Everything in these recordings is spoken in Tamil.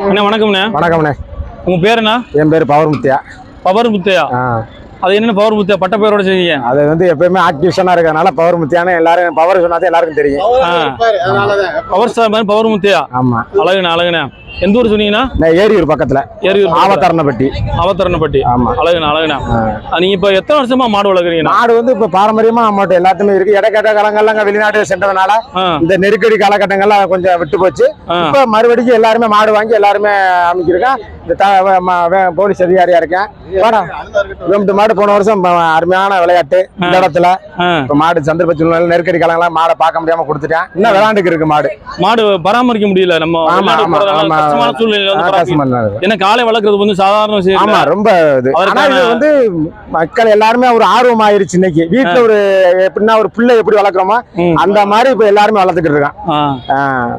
அண்ணா வணக்கம்ண்ணே. வணக்கம்ண்ணே. உங்க பேர் என்ன? என் பேர் பவர் முத்தியா பவர் முத்தையா அது என்னென்ன பவர் முத்தையா பட்ட பேரோட செய்வீங்க? அது வந்து எப்பயுமே ஆக்டிவேஷனா இருக்கறனால பவர் முத்தியான்னு எல்லாரும் பவர் சொன்னாதான் எல்லாருக்கும் தெரியும். பவர் ஸ்டார் மாதிரி பவர் முத்தையா ஆமா. அழகுண்ணே அழகுண்ணே. எந்த ஊர் சொன்னீங்கன்னா? ஏரியூர் பக்கத்துல. ஏரியூர் ஆவத்தரணப்பட்டி அவத்தரணப்பட்டி ஆமா. அழகுண்ணே அழகுண்ணே. நீங்க இப்ப எத்தனை வருஷமா மாடு வளர்க்குறீங்கண்ணா? நாடு வந்து இப்ப பாரம்பரியமா நம்மகிட்ட எல்லாத்துமே இருக்கு. இடைக்கட்ட காலங்கள்லாம் வெளிநாடு சென்றதுனால இந்த நெருக்கடி காலகட்டங்கள்லாம் கொஞ்சம் விட்டு போச்சு. இப்ப மறுபடியும் எல்லாருமே மாடு வாங்கி எல்லாருமே அமைச்சிருக்கேன் இந்த போலீஸ் அதிகாரியா இருக்கேன். மாடு போன வருஷம் அருமையான விளையாட்டு இந்த இடத்துல. மாடு சந்தர்ப்ப சூழ்நிலை நெருக்கடி காலங்களாம் மாடை பார்க்க முடியாம கொடுத்துட்டேன். இன்னும் விளையாண்டுக்கு இருக்கு மாடு. மாடு பராமரிக்க முடியல. நம்ம கஷ்டமான சூழ்நிலையில வந்து. ஏன்னா காலை வளர்க்கறது வந்து சாதாரண விஷயம் ஆமா. ரொம்ப இது. ஆனா அதற்கான- இது வந்து மக்கள் எல்லாருமே ஒரு ஆர்வம் ஆயிருச்சு இன்னைக்கு. வீட்டுல ஒரு எப்படின்னா ஒரு பிள்ளை எப்படி வளர்க்குறோமோ. அந்த மாதிரி இப்ப எல்லாருமே வளர்த்துக்கிட்டு இருக்கான்.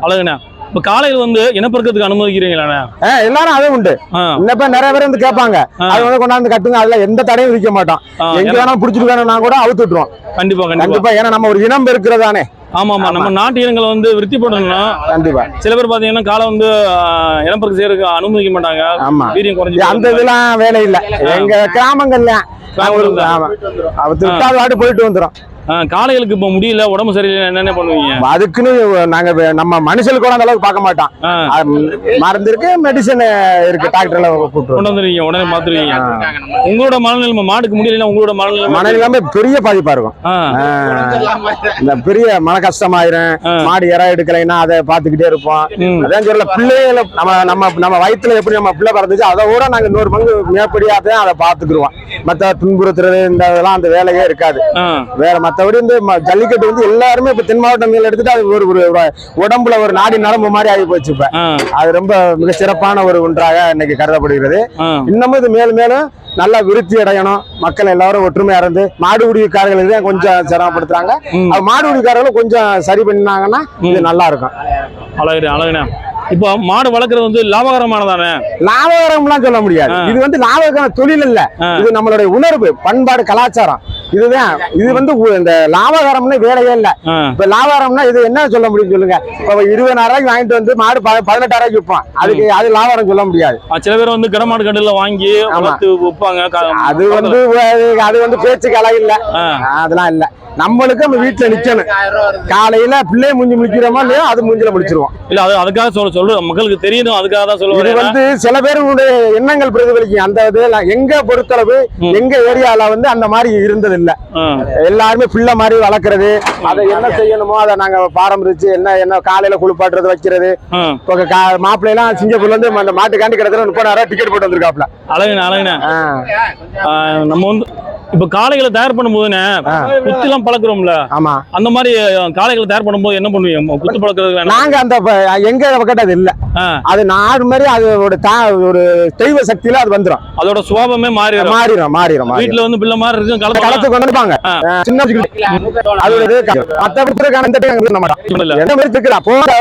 அழகுண்ணே. இப்ப காலையில வந்து இனப்பெருக்கத்துக்கு அனுமதிக்கிறீங்களாண்ணே? ஆ, எல்லாரும் அதுவும் உண்டு. இன்னப்ப நிறைய பேர் வந்து கேட்பாங்க. அது வந்து கொண்டாந்து கட்டுங்க அதுல எந்த தடையும் விதிக்க மாட்டோம். எங்க வேணாலும் புடிச்சிட்டு வேணும்னா கூட அவுத்து விட்டுருவோம். கண்டிப்பா. கண்டிப்பா ஏன்னா நம்ம ஒரு இனம் இருக்கிறதானே. ஆமா ஆமா. நம்ம நாட்டு இனங்களை வந்து விருத்தி பண்ணணும்னா கண்டிப்பா. சில பேர் பாத்தீங்கன்னா காலை வந்து ஆ, இனப்பெருக்கம் செய்யறதுக்கு அனுமதிக்க மாட்டாங்க. ஆமா. வீரியம் குறைஞ்சி அந்த இதெல்லாம் வேலை இல்ல. எங்க கிராமங்கள்ல நாங்க ஒரு கிராமங்கள்ல. ஆமா அது வாட்டு போயிட்டு வந்துரும். ஆ, காளைகளுக்கு இப்ப முடியல உடம்பு சரியில்லை என்னென்ன பண்ணுவீங்க? அதுக்குன்னு நாங்க நம்ம மனுஷனுக்கு அந்த அளவுக்கு பார்க்க மாட்டோம். மருந்து இருக்கு மெடிசன் இருக்கு டாக்டர்ல கூப்பிட்டு கொண்டு வந்துருவீங்க உடனே மாத்துருவீங்க. உங்களோட மனநிலைமை மாடுக்கு முடியல உங்களோட மனநிலைமை மனநிலைமை பெரிய பாதிப்பா இருக்கும். இந்த பெரிய மன கஷ்டமாயிரும். மாடு இற எடுக்கலைன்னா அதை பாத்துக்கிட்டே இருப்போம். அதான் சொல்ல பிள்ளைகளை நம்ம நம்ம நம்ம வயித்துல எப்படி நம்ம பிள்ளை பிறந்துச்சு அதை கூட நாங்க இன்னொரு பங்கு மேப்படியாதான் அதை பாத்துக்கிடுவோம் மத்த துன்புறுத்துறது இந்த இதெல்லாம் அந்த வேலையே இருக்காது. வேற மத்தபடி இந்த ஜல்லிக்கட்டு வந்து எல்லாருமே இப்ப தென் மாவட்டங்கள் எடுத்துட்டு அது ஒரு ஒரு உடம்புல ஒரு நாடி நரம்பு மாதிரி ஆகி போச்சு இப்ப. அது ரொம்ப மிக சிறப்பான ஒரு ஒன்றாக இன்னைக்கு கருதப்படுகிறது. இன்னமும் இது மேலும் மேலும் நல்லா விருத்தி அடையணும். மக்கள் எல்லாரும் ஒற்றுமையா இருந்து மாடுபிடிக்காரர்களுக்கு தான் கொஞ்சம் சிரமப்படுத்துறாங்க. அது மாடுபிடிக்காரர்களும் கொஞ்சம் சரி பண்ணாங்கன்னா இது நல்லா இருக்கும். அழகுண்ணே அழகுண்ணே. இப்போ மாடு வளர்க்கறது வந்து லாபகரமானதானே? லாபகரம்லாம் சொல்ல முடியாது. இது வந்து லாபகரமான தொழில் இல்ல. இது நம்மளுடைய உணர்வு பண்பாடு கலாச்சாரம். இதுதான். இது வந்து இந்த லாபகரம்னு வேலையே இல்ல. இப்ப லாபகரம்னா இது என்ன சொல்ல முடியும் சொல்லுங்க. இப்ப இருபதாயிரம் ரூபாய்க்கு வாங்கிட்டு வந்து மாடு பதினெட்டாயிரம் ரூபாய்க்கு விற்பான். அதுக்கு அது லாபகரம் சொல்ல முடியாது. சில பேர் வந்து கடமாடு கடையில வாங்கி விற்பாங்க அது வந்து அது- வந்து பேச்சு கலை இல்ல. அதெல்லாம் இல்ல. நம்மளுக்கு நம்ம வீட்டுல நிக்கணும். காலையில பிள்ளைய மூஞ்சி முடிக்கிறோமோ இல்லையோ அது மூஞ்சில முடிச்சிருவோம் இல்ல அது அதுக்காக சொல்ல சொல்லு மக்களுக்கு தெரியணும் அதுக்காக தான் சொல்ல இது வந்து சில பேருடைய எண்ணங்கள் பிரதிபலிக்கும். அந்த இதுல எங்க பொறுத்தளவு. எங்க ஏரியால வந்து அந்த மாதிரி இருந்தது இல்ல. எல்லாருமே பிள்ளை மாதிரி வளர்க்கறது. அதை என்ன செய்யணுமோ அதை நாங்க பாரம்பரிச்சு என்ன என்ன காலையில குளிப்பாட்டுறது வைக்கிறது. மாப்பிள்ளை எல்லாம் சிங்கப்பூர்ல இருந்து அந்த மாட்டுக்காண்டி கிடத்துல முப்பதாயிரம் டிக்கெட் போட்டு வந்திருக்காப்ல அழகுண்ணே அழகுண்ணே. நம்ம வந்து இப்ப காளைகளை தயார் பண்ணும்போதுண்ணே ஆ. குத்திலாம் பழக்கிறோம்ல. ஆமா. அந்த மாதிரி காளைகளை தயார் பண்ணும்போது என்ன பண்ணுவீங்க? குத்து பழக்கிறதுக்கு என்ன? நாங்க அந்த எங்க அது இல்ல. அது நாடு மாதிரி அது ஒரு தெய்வ சக்தியில அது வந்துரும். அதோட சுபாவமே மாறிடும் மாறிடும் மாறிடும் வீட்டுல வந்து பிள்ளை மாதிரி இருக்கும் அந்த கலப்பு களத்துக்கு கொண்டு வந்துப்பாங்க ஆ. சின்ன. அது மத்த இல்ல. எந்த மாதிரி இருக்குதா போற